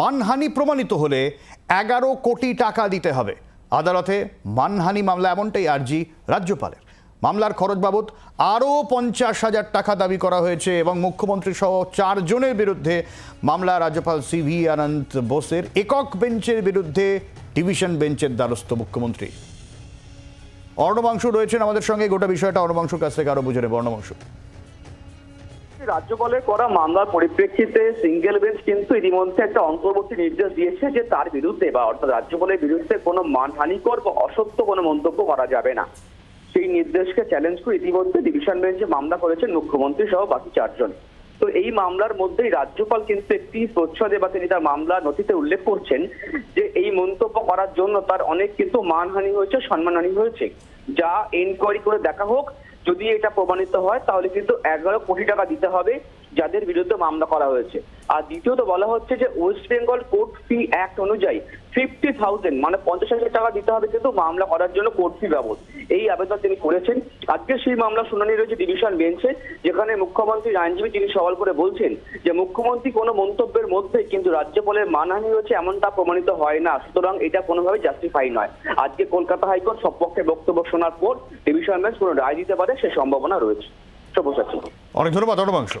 মানহানি প্রমাণিত হলে এগারো কোটি টাকা দিতে হবে। আদালতে মানহানি মামলা এমনটাই আর্জি রাজ্যপালের। মামলার খরচ বাবদ আরও পঞ্চাশ হাজার টাকা দাবি করা হয়েছে এবং মুখ্যমন্ত্রী সহ চারজনের বিরুদ্ধে মামলা রাজ্যপাল সি ভি আনন্দ বোসের একক বেঞ্চের বিরুদ্ধে ডিভিশন বেঞ্চের দ্বারস্থ মুখ্যমন্ত্রী। অর্ণবাংশু রয়েছেন আমাদের সঙ্গে। গোটা বিষয়টা অর্ণবাংশুর কাছ থেকে আরও বুঝে নেব। অর্ণবাংশু। রাজ্যপালে করা মামলার পরিপ্রেক্ষিতে সিঙ্গেল বেঞ্চ কিন্তু ইতিমধ্যে একটা অন্তর্বর্তী নির্দেশ দিয়েছে যে তার বিরুদ্ধে বা অর্থাৎ রাজ্যপালের বিরুদ্ধে কোনো মানহানিকর বা অসত্য কোনো মন্তব্য করা যাবে না। সেই নির্দেশকে চ্যালেঞ্জ করে ইতিমধ্যে ডিভিশন বেঞ্চে মামলা করেছেন মুখ্যমন্ত্রী সহ বাকি চারজন। তো এই মামলার মধ্যেই রাজ্যপাল কিন্তু একটি প্রচ্ছদে বা তিনি তার মামলা নথিতে উল্লেখ করছেন যে এই মন্তব্য করার জন্য তার অনেক কিন্তু মানহানি হয়েছে, সম্মানহানি হয়েছে। যা এনকোয়ারি করে দেখা হোক যদি এটা প্রমাণিত হয় তাহলে কিন্তু এগারো কোটি টাকা দিতে হবে। যাদের বিরুদ্ধে মামলা করা হয়েছে। আর দ্বিতীয়ত বলা হচ্ছে যে West Bengal court fee act অনুযায়ী ফিফটি থাউজেন্ড মানে পঞ্চাশ হাজার টাকা দিতে হবে কিন্তু মামলা করার জন্য কোর্ট ফি বাবদ এই আবেদন তিনি করেছেন। আজকে সেই মামলা শুনানি রয়েছে ডিভিশন বেঞ্চে যেখানে মুখ্যমন্ত্রীর আইনজীবী তিনি সওয়াল করে বলছেন যে মুখ্যমন্ত্রী কোনো মন্তব্যের মধ্যে কিন্তু রাজ্যপালের মানহানি হয়েছে এমনটা প্রমাণিত হয় না। সুতরাং এটা কোনোভাবে জাস্টিফাই নয়। আজকে কলকাতা হাইকোর্ট সপক্ষে বক্তব্য শোনার পর ডিভিশন বেঞ্চ কোনো রায় দিতে পারে সে সম্ভাবনা রয়েছে। অনেক ধন্যবাদ অর্ণবাংশু